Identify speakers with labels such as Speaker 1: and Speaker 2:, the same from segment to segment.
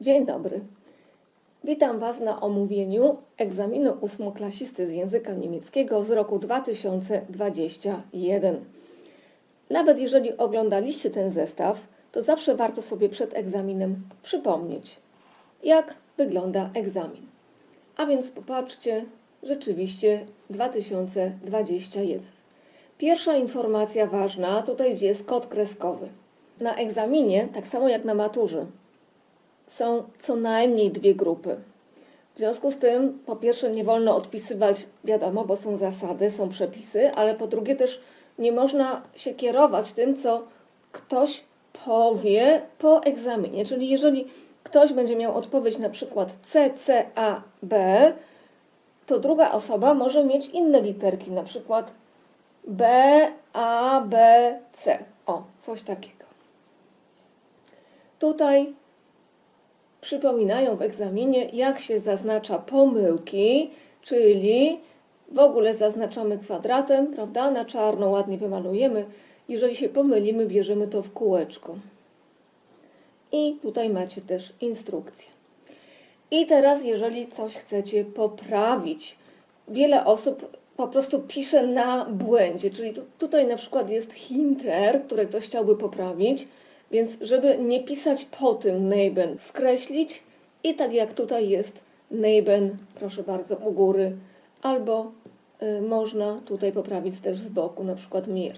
Speaker 1: Dzień dobry. Witam Was na omówieniu egzaminu ósmoklasisty z języka niemieckiego z roku 2021. Nawet jeżeli oglądaliście ten zestaw, to zawsze warto sobie przed egzaminem przypomnieć, jak wygląda egzamin. A więc popatrzcie, rzeczywiście 2021. Pierwsza informacja ważna, tutaj jest kod kreskowy. Na egzaminie, tak samo jak na maturze, są co najmniej dwie grupy. W związku z tym, po pierwsze, nie wolno odpisywać, wiadomo, bo są zasady, są przepisy, ale po drugie też nie można się kierować tym, co ktoś powie po egzaminie. Czyli jeżeli ktoś będzie miał odpowiedź na przykład C, C, A, B, to druga osoba może mieć inne literki, na przykład B, A, B, C. O, coś takiego. Tutaj przypominają w egzaminie, jak się zaznacza pomyłki, czyli w ogóle zaznaczamy kwadratem, prawda? Na czarno ładnie wymalujemy. Jeżeli się pomylimy, bierzemy to w kółeczko. I tutaj macie też instrukcję. I teraz, jeżeli coś chcecie poprawić, wiele osób po prostu pisze na błędzie, czyli tu, tutaj na przykład jest hinter, które ktoś chciałby poprawić, więc żeby nie pisać po tym neighben, skreślić i tak jak tutaj jest neighben, proszę bardzo, u góry, albo y, można tutaj poprawić też z boku, na przykład mir.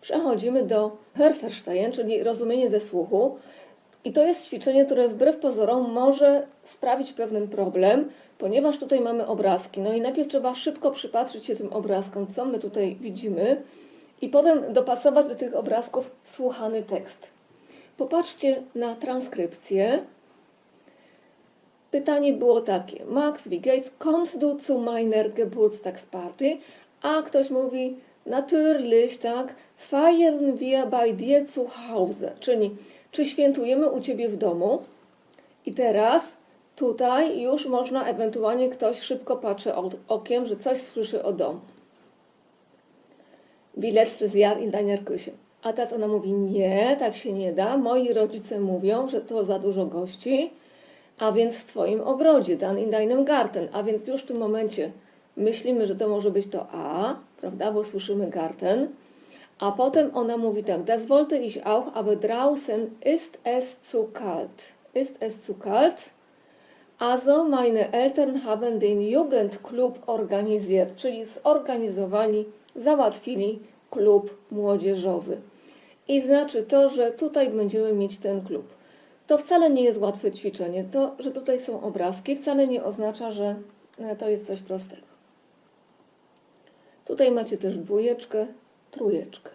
Speaker 1: Przechodzimy do Hörverstehen, czyli rozumienie ze słuchu. I to jest ćwiczenie, które wbrew pozorom może sprawić pewien problem, ponieważ tutaj mamy obrazki. No i najpierw trzeba szybko przypatrzyć się tym obrazkom, co my tutaj widzimy, i potem dopasować do tych obrazków słuchany tekst. Popatrzcie na transkrypcję. Pytanie było takie: Max, wie geht's? Kommst du zu meiner Geburtstagsparty? A ktoś mówi: Natürlich, tak? Feiern wir bei dir zu Hause. Czyli czy świętujemy u ciebie w domu? I teraz tutaj już można ewentualnie ktoś szybko patrzy okiem, że coś słyszy o domu. Jahr in deiner Küche. A teraz ona mówi: Nie, tak się nie da. Moi rodzice mówią, że to za dużo gości, a więc w Twoim ogrodzie, dan in deinem Garten. A więc już w tym momencie myślimy, że to może być to A, prawda, bo słyszymy Garten. A potem ona mówi tak: Das wollte ich auch, aber draußen ist es zu kalt. Ist es zu kalt? Also meine Eltern haben den Jugendclub organisiert, czyli zorganizowali, załatwili klub młodzieżowy. I znaczy to, że tutaj będziemy mieć ten klub. To wcale nie jest łatwe ćwiczenie. To, że tutaj są obrazki, wcale nie oznacza, że e, to jest coś prostego. Tutaj macie też dwójeczkę, trójeczkę.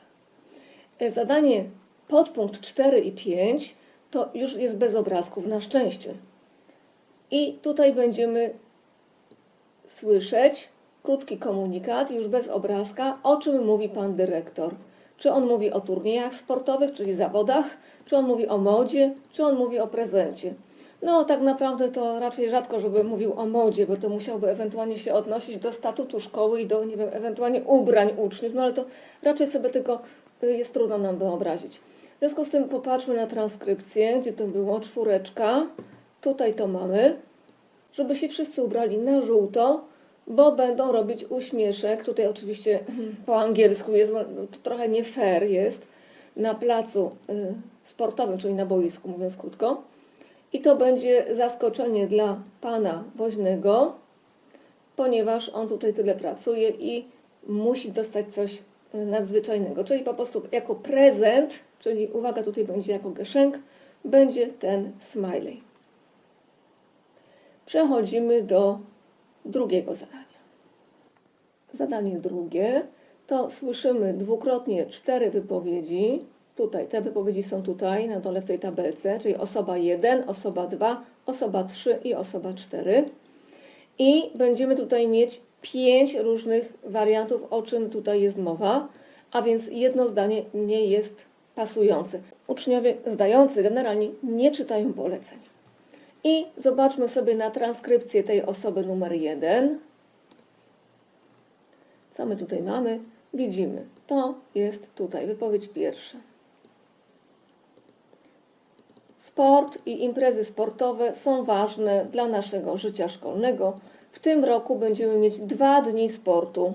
Speaker 1: E, Zadanie podpunkt 4 i 5 to już jest bez obrazków, na szczęście. I tutaj będziemy słyszeć krótki komunikat, już bez obrazka, o czym mówi pan dyrektor. Czy on mówi o turniejach sportowych, czyli zawodach, czy on mówi o modzie, czy on mówi o prezencie. No, tak naprawdę to raczej rzadko, żeby mówił o modzie, bo to musiałby ewentualnie się odnosić do statutu szkoły i do, nie wiem, ewentualnie ubrań uczniów, no ale to raczej sobie tylko y, jest trudno nam wyobrazić. W związku z tym popatrzmy na transkrypcję, gdzie to było czwóreczka. Tutaj to mamy. Żeby się wszyscy ubrali na żółto, bo będą robić uśmieszek. Tutaj oczywiście po angielsku jest no, to trochę nie fair jest na placu y, sportowym, czyli na boisku, mówiąc krótko. I to będzie zaskoczenie dla pana woźnego, ponieważ on tutaj tyle pracuje i musi dostać coś y, nadzwyczajnego. Czyli po prostu jako prezent, czyli uwaga, tutaj będzie jako geszenk, będzie ten smiley. Przechodzimy do drugiego zadania. Zadanie drugie to słyszymy dwukrotnie cztery wypowiedzi. Tutaj, te wypowiedzi są tutaj, na dole w tej tabelce, czyli osoba 1, osoba 2, osoba 3 i osoba 4. I będziemy tutaj mieć pięć różnych wariantów, o czym tutaj jest mowa, a więc jedno zdanie nie jest pasujące. Uczniowie zdający generalnie nie czytają poleceń. I zobaczmy sobie na transkrypcję tej osoby numer 1. Co my tutaj mamy? Widzimy. To jest tutaj wypowiedź pierwsza. Sport i imprezy sportowe są ważne dla naszego życia szkolnego. W tym roku będziemy mieć dwa dni sportu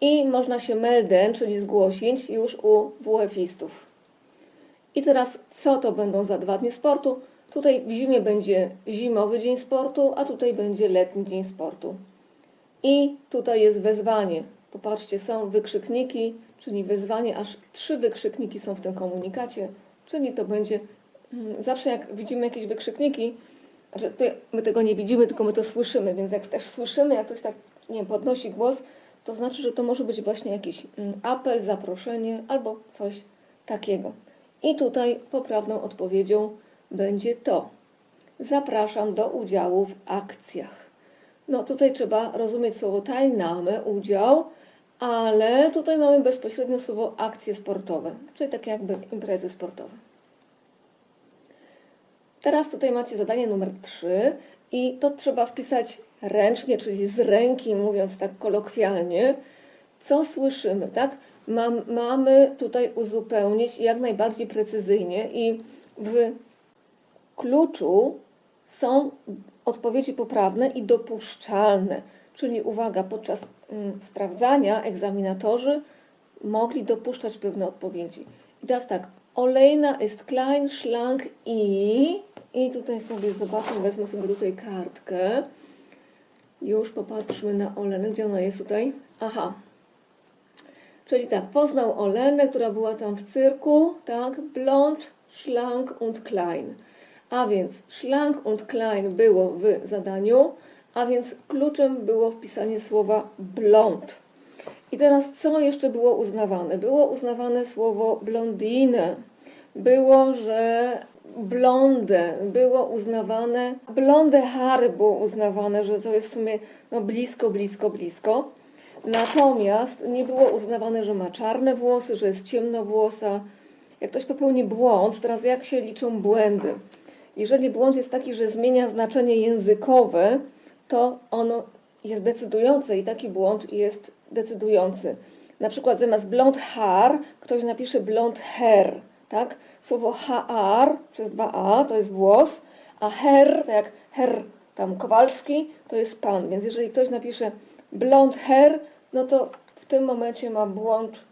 Speaker 1: i można się melden, czyli zgłosić już u WF-istów. I teraz co to będą za dwa dni sportu? Tutaj w zimie będzie zimowy dzień sportu, a tutaj będzie letni dzień sportu. I tutaj jest wezwanie. Popatrzcie, są wykrzykniki, czyli wezwanie, aż trzy wykrzykniki są w tym komunikacie, czyli to będzie mm, zawsze jak widzimy jakieś wykrzykniki, że my tego nie widzimy, tylko my to słyszymy, więc jak też słyszymy, jak ktoś tak nie wiem, podnosi głos, to znaczy, że to może być właśnie jakiś mm, apel, zaproszenie albo coś takiego. I tutaj poprawną odpowiedzią będzie to. Zapraszam do udziału w akcjach. No tutaj trzeba rozumieć słowo teilnahme, udział, ale tutaj mamy bezpośrednio słowo akcje sportowe, czyli takie jakby imprezy sportowe. Teraz tutaj macie zadanie numer 3 i to trzeba wpisać ręcznie, czyli z ręki, mówiąc tak kolokwialnie, co słyszymy, tak? Mam, mamy tutaj uzupełnić jak najbardziej precyzyjnie i w kluczu są odpowiedzi poprawne i dopuszczalne. Czyli uwaga, podczas mm, sprawdzania egzaminatorzy mogli dopuszczać pewne odpowiedzi. I teraz tak, olejna jest klein, schlank i i tutaj sobie zobaczmy, wezmę sobie tutaj kartkę. Już popatrzmy na Olenę. Gdzie ona jest tutaj? Aha. Czyli tak, poznał Olenę, która była tam w cyrku, tak? Blond, schlank und klein. A więc schlank und klein było w zadaniu, a więc kluczem było wpisanie słowa blond. I teraz co jeszcze było uznawane? Było uznawane słowo blondine. Było, że blonde było uznawane, blonde hary było uznawane, że to jest w sumie no, blisko, blisko, blisko. Natomiast nie było uznawane, że ma czarne włosy, że jest ciemnowłosa. Jak ktoś popełni błąd, teraz jak się liczą błędy? Jeżeli błąd jest taki, że zmienia znaczenie językowe, to ono jest decydujące i taki błąd jest decydujący. Na przykład zamiast blond hair ktoś napisze blond hair, tak? Słowo HR przez dwa A to jest włos, a her, tak jak her tam Kowalski, to jest pan. Więc jeżeli ktoś napisze blond hair, no to w tym momencie ma błąd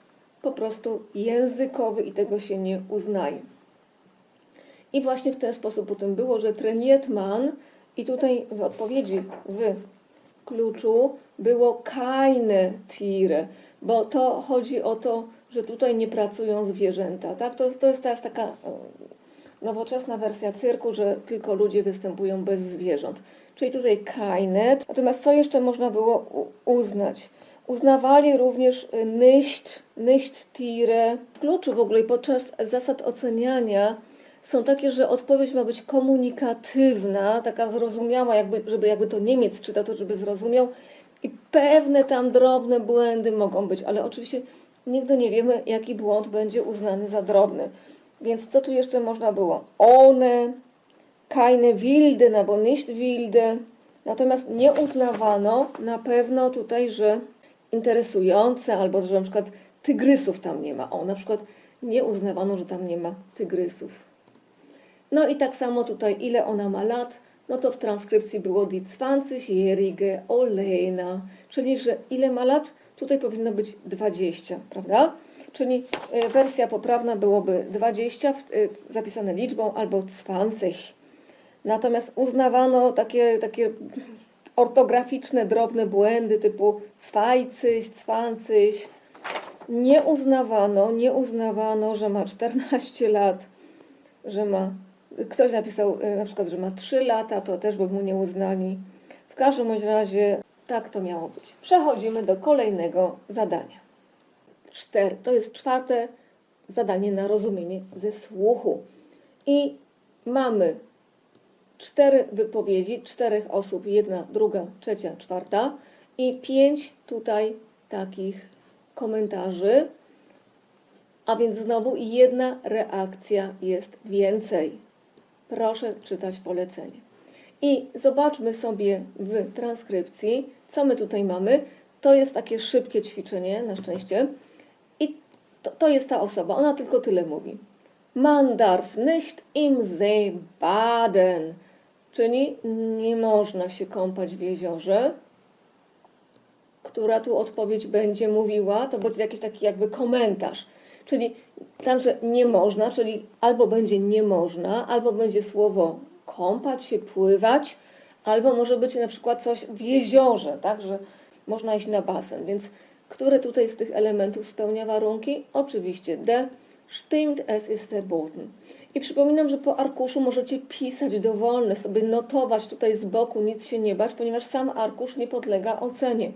Speaker 1: po prostu językowy i tego się nie uznaje. I właśnie w ten sposób potem było, że trenietman i tutaj w odpowiedzi w kluczu było keine Tiere, bo to chodzi o to, że tutaj nie pracują zwierzęta. Tak? To, to jest teraz taka e, nowoczesna wersja cyrku, że tylko ludzie występują bez zwierząt. Czyli tutaj kainet. Natomiast co jeszcze można było uznać? Uznawali również nicht, nicht tire. W kluczu w ogóle podczas zasad oceniania są takie, że odpowiedź ma być komunikatywna, taka zrozumiała, jakby, żeby jakby to Niemiec czytał, to żeby zrozumiał. I pewne tam drobne błędy mogą być, ale oczywiście Nigdy nie wiemy, jaki błąd będzie uznany za drobny. Więc co tu jeszcze można było? One, keine wilde, albo nicht wilde. Natomiast nie uznawano na pewno tutaj, że interesujące, albo że na przykład tygrysów tam nie ma. O, na przykład nie uznawano, że tam nie ma tygrysów. No i tak samo tutaj, ile ona ma lat, no to w transkrypcji było die 20-jährige Olena, czyli że ile ma lat? Tutaj powinno być 20, prawda? Czyli e, wersja poprawna byłoby 20 e, zapisane liczbą albo 20. Natomiast uznawano takie, takie ortograficzne, drobne błędy typu cwajcyś, cwancyś. Nie uznawano, nie uznawano, że ma 14 lat, że ma. Ktoś napisał e, na przykład, że ma 3 lata, to też by mu nie uznali. W każdym razie tak to miało być. Przechodzimy do kolejnego zadania. Cztery. To jest czwarte zadanie na rozumienie ze słuchu. I mamy cztery wypowiedzi, czterech osób, jedna, druga, trzecia, czwarta i pięć tutaj takich komentarzy. A więc znowu jedna reakcja jest więcej. Proszę czytać polecenie. I zobaczmy sobie w transkrypcji, co my tutaj mamy. To jest takie szybkie ćwiczenie, na szczęście. I to, to jest ta osoba, ona tylko tyle mówi. Man darf nicht im See baden, czyli nie można się kąpać w jeziorze. Która tu odpowiedź będzie mówiła? To będzie jakiś taki jakby komentarz. Czyli tam, że nie można, czyli albo będzie nie można, albo będzie słowo kąpać się, pływać, albo może być na przykład coś w jeziorze, tak, że można iść na basen. Więc który tutaj z tych elementów spełnia warunki? Oczywiście D. Stimmt, es ist verboten. I przypominam, że po arkuszu możecie pisać dowolne, sobie notować tutaj z boku, nic się nie bać, ponieważ sam arkusz nie podlega ocenie.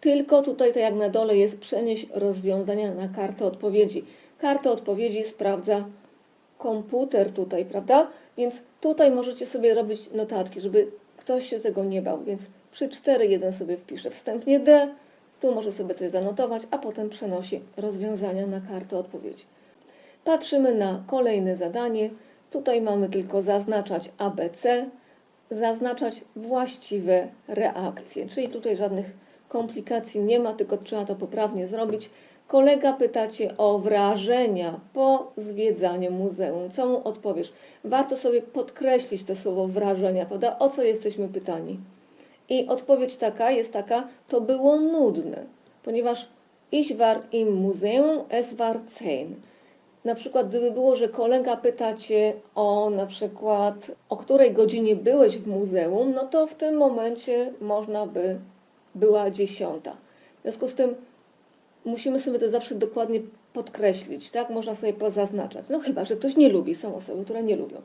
Speaker 1: Tylko tutaj, tak jak na dole jest, przenieść rozwiązania na kartę odpowiedzi. Kartę odpowiedzi sprawdza komputer tutaj, prawda? Więc tutaj możecie sobie robić notatki, żeby ktoś się tego nie bał. Więc przy 4.1 sobie wpiszę wstępnie D, tu może sobie coś zanotować, a potem przenosi rozwiązania na kartę odpowiedzi. Patrzymy na kolejne zadanie. Tutaj mamy tylko zaznaczać ABC, zaznaczać właściwe reakcje, czyli tutaj żadnych komplikacji nie ma, tylko trzeba to poprawnie zrobić. Kolega pyta Cię o wrażenia po zwiedzaniu muzeum. Co mu odpowiesz? Warto sobie podkreślić to słowo wrażenia, prawda? O co jesteśmy pytani? I odpowiedź taka jest taka, to było nudne, ponieważ ich war im Museum, es war zehn. Na przykład, gdyby było, że kolega pyta Cię o na przykład, o której godzinie byłeś w muzeum, no to w tym momencie można by była dziesiąta. W związku z tym musimy sobie to zawsze dokładnie podkreślić, tak? Można sobie pozaznaczać. No chyba, że ktoś nie lubi, są osoby, które nie lubią.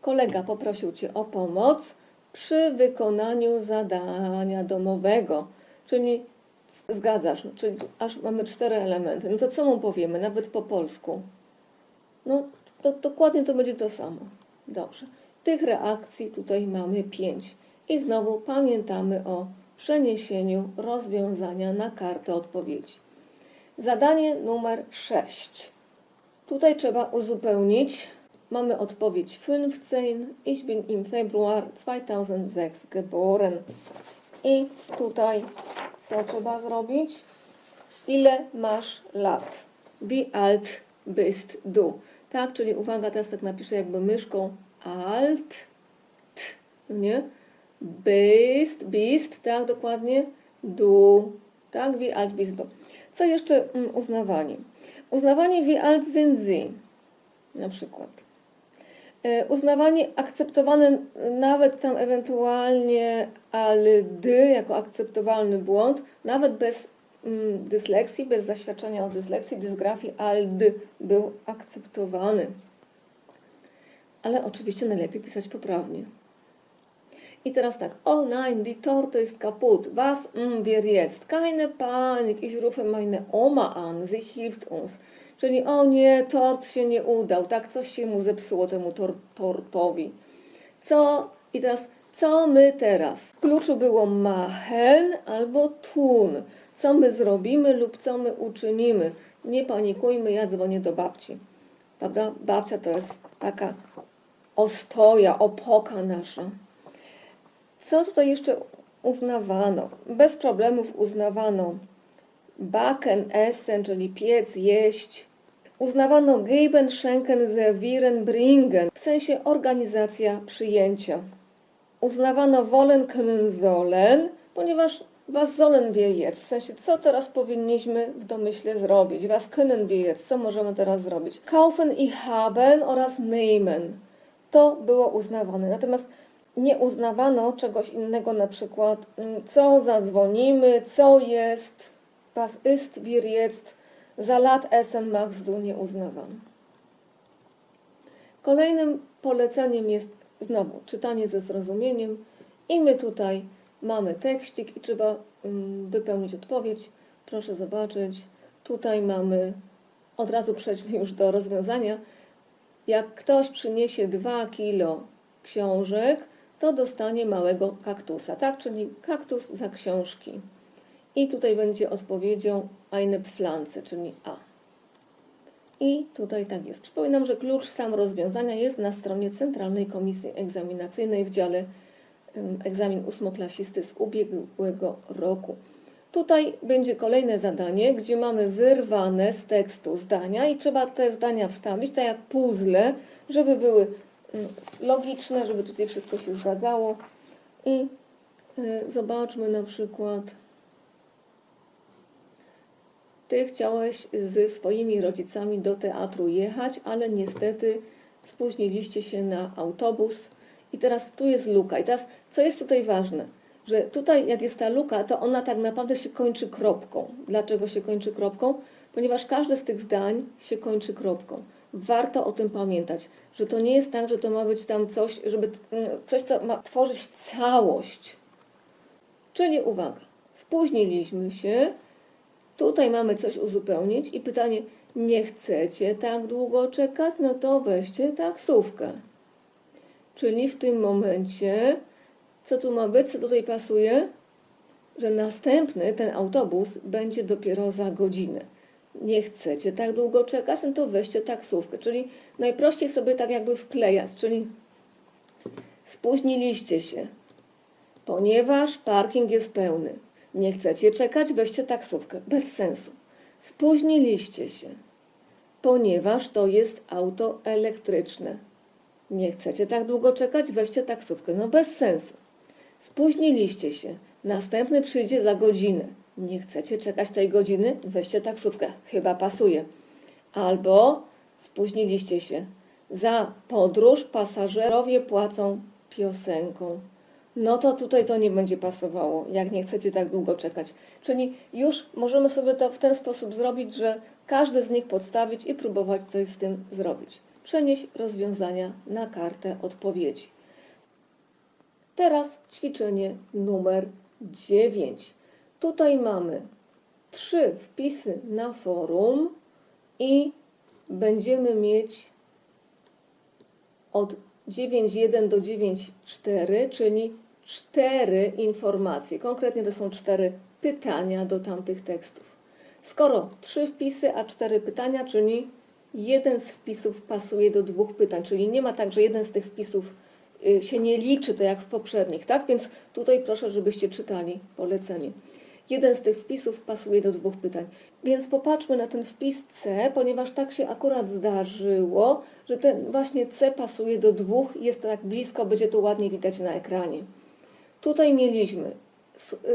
Speaker 1: Kolega poprosił Cię o pomoc przy wykonaniu zadania domowego, czyli zgadzasz, no, czyli aż mamy cztery elementy. No to co mu powiemy, nawet po polsku? No to dokładnie to będzie to samo. Dobrze. Tych reakcji tutaj mamy pięć. I znowu pamiętamy o przeniesieniu rozwiązania na kartę odpowiedzi. Zadanie numer 6. Tutaj trzeba uzupełnić. Mamy odpowiedź 15. Ich bin im Februar 2006 geboren. I tutaj co trzeba zrobić? Ile masz lat? Wie alt bist du? Tak, czyli uwaga, teraz tak napiszę jakby myszką alt, t, nie? Bist, bist, tak, dokładnie, du, tak, wie alt bist du. Co jeszcze mm, uznawanie? Uznawanie wie alt sind sie, na przykład. E, Uznawanie akceptowane nawet tam ewentualnie ale dy jako akceptowalny błąd, nawet bez mm, dysleksji, bez zaświadczenia o dysleksji, dysgrafii, al dy był akceptowany. Ale oczywiście najlepiej pisać poprawnie. I teraz tak, oh nein, die Torte ist kaputt. Was mm, wir jetzt? Keine Panik, ich rufe meine Oma an, sie hilft uns. Czyli o nie, tort się nie udał, tak, coś się mu zepsuło temu tor tortowi. Co, i teraz, co my teraz? W kluczu było machen albo tun. Co my zrobimy lub co my uczynimy. Nie panikujmy, ja dzwonię do babci. Prawda? Babcia to jest taka ostoja, opoka nasza. Co tutaj jeszcze uznawano? Bez problemów uznawano baken, essen, czyli piec, jeść. Uznawano geben, schenken, servieren, bringen, w sensie organizacja przyjęcia. Uznawano wollen, können, sollen, ponieważ was sollen wir jetzt, w sensie co teraz powinniśmy w domyśle zrobić. Was können wir jetzt, co możemy teraz zrobić. Kaufen i haben oraz nehmen. To było uznawane. Natomiast nie uznawano czegoś innego, na przykład mm, co zadzwonimy, co jest, was ist, wir jetzt, za lat essen machst nie uznawano. Kolejnym poleceniem jest znowu czytanie ze zrozumieniem i my tutaj mamy tekścik i trzeba mm, wypełnić odpowiedź. Proszę zobaczyć, tutaj mamy, od razu przejdźmy już do rozwiązania. Jak ktoś przyniesie 2 kilo książek, to dostanie małego kaktusa, tak? Czyli kaktus za książki. I tutaj będzie odpowiedzią eine Pflanze, czyli A. I tutaj tak jest. Przypominam, że klucz sam rozwiązania jest na stronie Centralnej Komisji Egzaminacyjnej w dziale egzamin ósmoklasisty z ubiegłego roku. Tutaj będzie kolejne zadanie, gdzie mamy wyrwane z tekstu zdania i trzeba te zdania wstawić, tak jak puzzle, żeby były logiczne, żeby tutaj wszystko się zgadzało. I y, zobaczmy na przykład. Ty chciałeś ze swoimi rodzicami do teatru jechać, ale niestety spóźniliście się na autobus i teraz tu jest luka. I teraz, co jest tutaj ważne? Że tutaj, jak jest ta luka, to ona tak naprawdę się kończy kropką. Dlaczego się kończy kropką? Ponieważ każde z tych zdań się kończy kropką. Warto o tym pamiętać, że to nie jest tak, że to ma być tam coś, żeby mm, coś, co ma tworzyć całość. Czyli uwaga, spóźniliśmy się, tutaj mamy coś uzupełnić i pytanie, nie chcecie tak długo czekać, no to weźcie taksówkę. Czyli w tym momencie, co tu ma być, co tutaj pasuje? Że następny, ten autobus, będzie dopiero za godzinę. Nie chcecie tak długo czekać, no to weźcie taksówkę. Czyli najprościej sobie tak jakby wklejać, czyli spóźniliście się, ponieważ parking jest pełny. Nie chcecie czekać, weźcie taksówkę. Bez sensu. Spóźniliście się, ponieważ to jest auto elektryczne. Nie chcecie tak długo czekać, weźcie taksówkę. No bez sensu. Spóźniliście się. Następny przyjdzie za godzinę. Nie chcecie czekać tej godziny, weźcie taksówkę. Chyba pasuje. Albo spóźniliście się. Za podróż pasażerowie płacą piosenką. No to tutaj to nie będzie pasowało, jak nie chcecie tak długo czekać. Czyli już możemy sobie to w ten sposób zrobić, że każdy z nich podstawić i próbować coś z tym zrobić. Przenieść rozwiązania na kartę odpowiedzi. Teraz ćwiczenie numer 9. Tutaj mamy trzy wpisy na forum i będziemy mieć od 9.1 do 9.4, czyli cztery informacje. Konkretnie to są cztery pytania do tamtych tekstów. Skoro trzy wpisy, a cztery pytania, czyli jeden z wpisów pasuje do dwóch pytań, czyli nie ma tak, że jeden z tych wpisów y, się nie liczy, tak jak w poprzednich, tak? Więc tutaj proszę, żebyście czytali polecenie. Jeden z tych wpisów pasuje do dwóch pytań. Więc popatrzmy na ten wpis C, ponieważ tak się akurat zdarzyło, że ten właśnie C pasuje do dwóch, jest to tak blisko, będzie to ładnie widać na ekranie. Tutaj mieliśmy,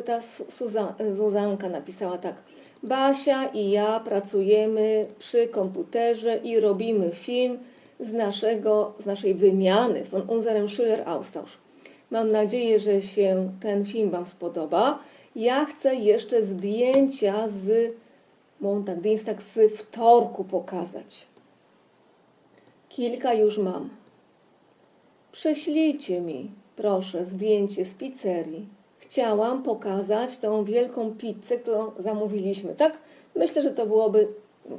Speaker 1: ta Su- Suza, Zuzanka napisała tak. Basia i ja pracujemy przy komputerze i robimy film z, naszego, z naszej wymiany von unserem Schüler Austausch. Mam nadzieję, że się ten film Wam spodoba. Ja chcę jeszcze zdjęcia z Montag, Dienstag, z wtorku pokazać. Kilka już mam. Prześlijcie mi, proszę, zdjęcie z pizzerii. Chciałam pokazać tą wielką pizzę, którą zamówiliśmy. Tak? Myślę, że to byłoby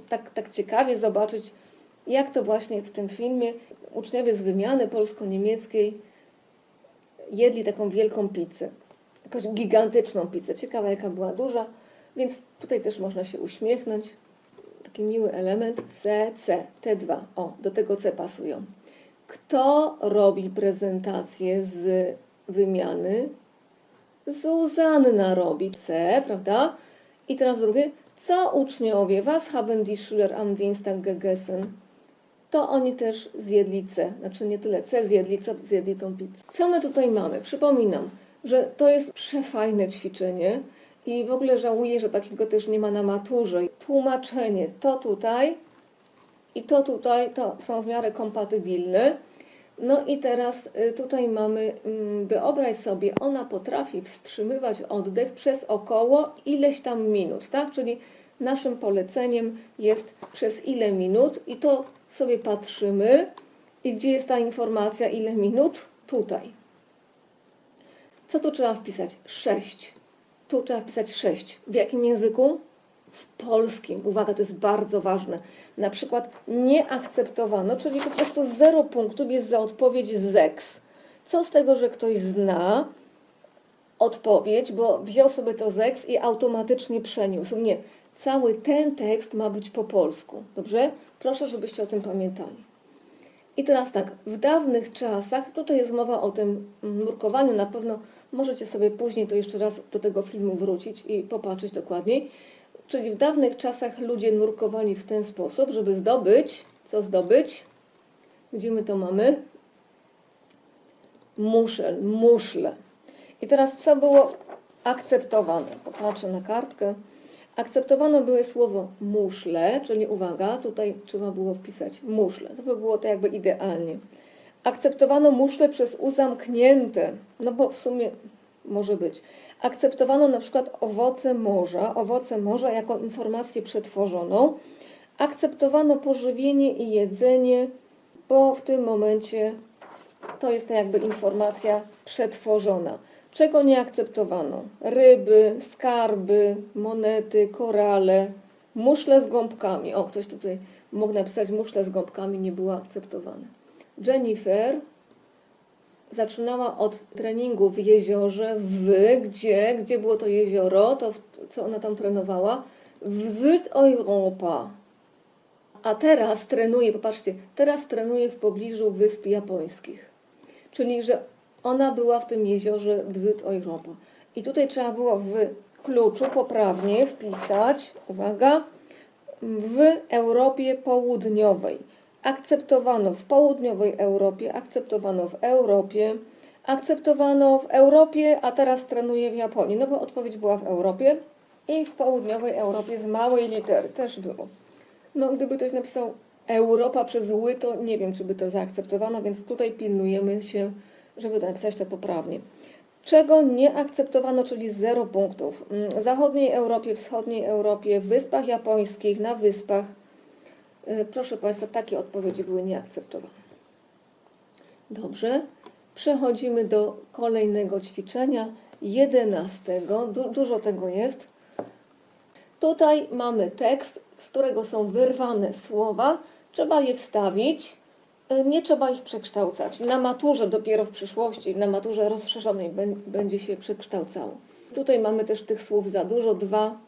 Speaker 1: tak, tak ciekawie zobaczyć, jak to właśnie w tym filmie uczniowie z wymiany polsko-niemieckiej jedli taką wielką pizzę. Jakąś gigantyczną pizzę. Ciekawa, jaka była duża. Więc tutaj też można się uśmiechnąć. Taki miły element. C, C, T2. O, do tego C pasują. Kto robi prezentację z wymiany? Zuzanna robi C, prawda? I teraz drugie. Co uczniowie Was haben die Schüler am Dienstag gegessen? To oni też zjedli C. Znaczy nie tyle C zjedli, co zjedli tą pizzę. Co my tutaj mamy? Przypominam, że to jest przefajne ćwiczenie i w ogóle żałuję, że takiego też nie ma na maturze. Tłumaczenie to tutaj i to tutaj to są w miarę kompatybilne. No i teraz y, tutaj mamy, mm, wyobraź sobie, ona potrafi wstrzymywać oddech przez około ileś tam minut, tak? Czyli naszym poleceniem jest przez ile minut i to sobie patrzymy. I gdzie jest ta informacja, ile minut? Tutaj. Co tu trzeba wpisać? 6. Tu trzeba wpisać 6. W jakim języku? W polskim. Uwaga, to jest bardzo ważne. Na przykład nie akceptowano, czyli po prostu zero punktów jest za odpowiedź zeks. Co z tego, że ktoś zna odpowiedź, bo wziął sobie to zeks i automatycznie przeniósł. Nie. Cały ten tekst ma być po polsku. Dobrze? Proszę, żebyście o tym pamiętali. I teraz tak, w dawnych czasach, tutaj jest mowa o tym nurkowaniu, na pewno Możecie sobie później to jeszcze raz do tego filmu wrócić i popatrzeć dokładniej. Czyli w dawnych czasach ludzie nurkowali w ten sposób, żeby zdobyć, co zdobyć? Gdzie my to mamy? Muszel, muszle. I teraz co było akceptowane? Popatrzę na kartkę. Akceptowano były słowo muszle, czyli uwaga, tutaj trzeba było wpisać muszle. To by było to jakby idealnie. Akceptowano muszle przez U zamknięte, no bo w sumie może być. Akceptowano na przykład owoce morza, owoce morza jako informację przetworzoną. Akceptowano pożywienie i jedzenie, bo w tym momencie to jest jakby informacja przetworzona. Czego nie akceptowano? Ryby, skarby, monety, korale, muszle z gąbkami. O, ktoś tutaj mógł napisać muszle z gąbkami, nie było akceptowane. Jennifer zaczynała od treningu w jeziorze w, gdzie, gdzie było to jezioro, to co ona tam trenowała? W Südeuropa. A teraz trenuje, popatrzcie, teraz trenuje w pobliżu wysp japońskich. Czyli, że ona była w tym jeziorze w Südeuropa. I tutaj trzeba było w kluczu poprawnie wpisać, uwaga, w Europie Południowej. Akceptowano w południowej Europie, akceptowano w Europie, akceptowano w Europie, a teraz trenuje w Japonii. No bo odpowiedź była w Europie i w południowej Europie z małej litery też było. No gdyby ktoś napisał Europa przez ły, to nie wiem, czy by to zaakceptowano, więc tutaj pilnujemy się, żeby napisać to poprawnie. Czego nie akceptowano, czyli zero punktów. Mm, W zachodniej Europie, wschodniej Europie, wyspach japońskich, na wyspach. Y, Proszę Państwa, takie odpowiedzi były nieakceptowane. Dobrze. Przechodzimy do kolejnego ćwiczenia, jedenastego. Du dużo tego jest. Tutaj mamy tekst, z którego są wyrwane słowa. Trzeba je wstawić. Y, Nie trzeba ich przekształcać. Na maturze dopiero w przyszłości, na maturze rozszerzonej bę- będzie się przekształcało. Tutaj mamy też tych słów za dużo, dwa,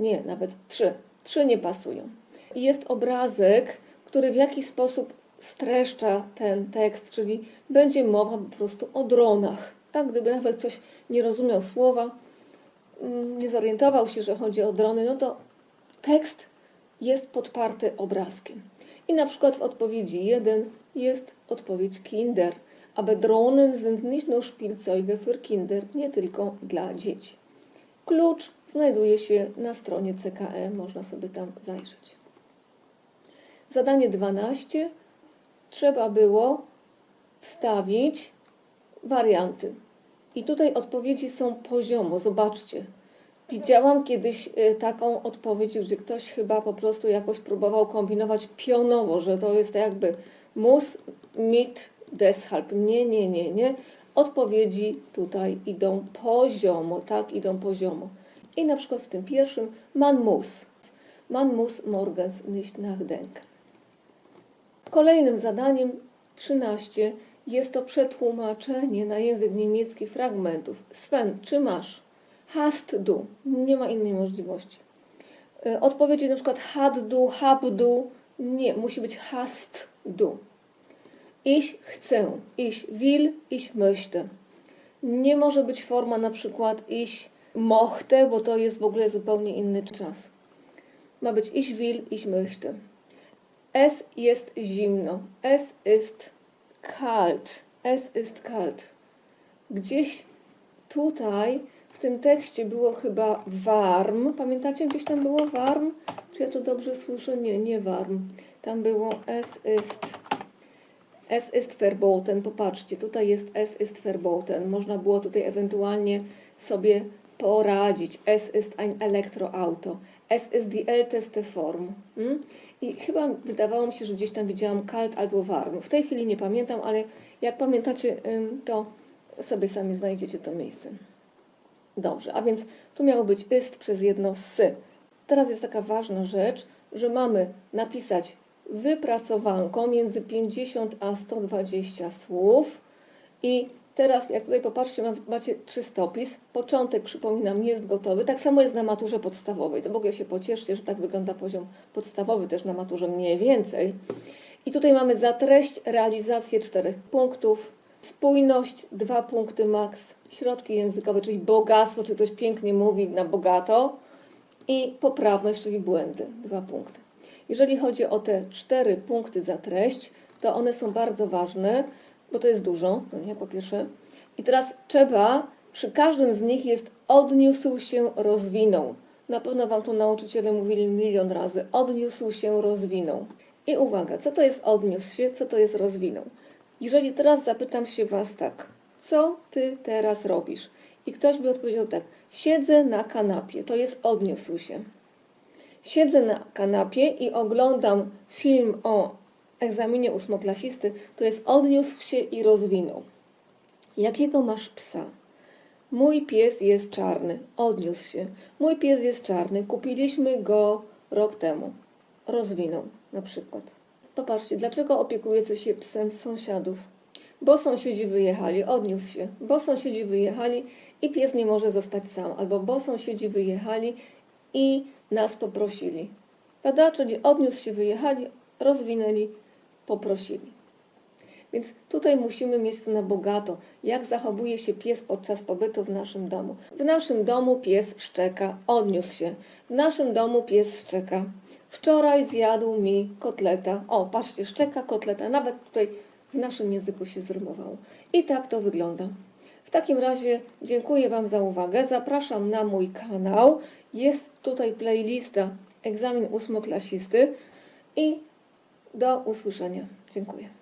Speaker 1: nie, nawet trzy. Trzy nie pasują. I jest obrazek, który w jakiś sposób streszcza ten tekst, czyli będzie mowa po prostu o dronach. Tak, gdyby nawet ktoś nie rozumiał słowa, mm, nie zorientował się, że chodzi o drony, no to tekst jest podparty obrazkiem. I na przykład w odpowiedzi 1 jest odpowiedź Kinder. Aber Drohnen sind nicht nur Spielzeuge für Kinder, nie tylko dla dzieci. Klucz znajduje się na stronie CKE, można sobie tam zajrzeć. Zadanie 12. Trzeba było wstawić warianty. I tutaj odpowiedzi są poziomo. Zobaczcie. Widziałam kiedyś y, taką odpowiedź, gdzie ktoś chyba po prostu jakoś próbował kombinować pionowo, że to jest jakby muss mit deshalb. Nie, nie, nie, nie. Odpowiedzi tutaj idą poziomo, tak, idą poziomo. I na przykład w tym pierwszym man muss. Man muss morgens nicht nachdenken. Kolejnym zadaniem 13 jest to przetłumaczenie na język niemiecki fragmentów. Sven, czy masz? Hast du. Nie ma innej możliwości. Y, Odpowiedzi na przykład had du, hab du. Nie, musi być hast du. Ich chcę, ich will, ich möchte. Nie może być forma na przykład ich mochte, bo to jest w ogóle zupełnie inny czas. Ma być ich will, ich möchte. Es jest zimno. Es ist kalt. Es ist kalt. Gdzieś tutaj w tym tekście było chyba warm. Pamiętacie, gdzieś tam było warm? Czy ja to dobrze słyszę? Nie, nie warm. Tam było es ist. Es ist verboten. Popatrzcie, tutaj jest es ist verboten. Można było tutaj ewentualnie sobie poradzić. Es ist ein Elektroauto. Es ist die älteste Form. Mm? I chyba wydawało mi się, że gdzieś tam widziałam kalt albo warm. W tej chwili nie pamiętam, ale jak pamiętacie, to sobie sami znajdziecie to miejsce. Dobrze, a więc tu miało być ist przez jedno s. Teraz jest taka ważna rzecz, że mamy napisać wypracowanką między 50 a 120 słów i teraz jak tutaj popatrzcie, macie czystopis. Początek, przypominam, jest gotowy. Tak samo jest na maturze podstawowej. To w ogóle się pocieszcie, że tak wygląda poziom podstawowy też na maturze mniej więcej. I tutaj mamy za treść realizację czterech punktów. Spójność, dwa punkty max. Środki językowe, czyli bogactwo, czy ktoś pięknie mówi na bogato. I poprawność, czyli błędy, dwa punkty. Jeżeli chodzi o te cztery punkty za treść, to one są bardzo ważne, bo to jest dużo, no nie, po pierwsze. I teraz trzeba, przy każdym z nich jest odniósł się, rozwinął. Na pewno Wam to nauczyciele mówili milion razy. Odniósł się, rozwinął. I uwaga, co to jest odniósł się, co to jest rozwinął? Jeżeli teraz zapytam się Was tak, co Ty teraz robisz? I ktoś by odpowiedział tak, siedzę na kanapie, to jest odniósł się. Siedzę na kanapie i oglądam film o egzaminie ósmoklasisty, to jest odniósł się i rozwinął. Jakiego masz psa? Mój pies jest czarny. Odniósł się. Mój pies jest czarny. Kupiliśmy go rok temu. Rozwinął na przykład. Popatrzcie, dlaczego opiekujecie się psem sąsiadów? Bo sąsiedzi wyjechali, odniósł się. Bo sąsiedzi wyjechali i pies nie może zostać sam. Albo bo sąsiedzi wyjechali i nas poprosili. Prawda? Czyli odniósł się, wyjechali, rozwinęli, poprosili. Więc tutaj musimy mieć to na bogato, jak zachowuje się pies podczas pobytu w naszym domu. W naszym domu pies szczeka, odniósł się. W naszym domu pies szczeka. Wczoraj zjadł mi kotleta. O, patrzcie, szczeka kotleta. Nawet tutaj w naszym języku się zrymowało. I tak to wygląda. W takim razie dziękuję Wam za uwagę. Zapraszam na mój kanał. Jest tutaj playlista egzamin ósmoklasisty i do usłyszenia. Dziękuję.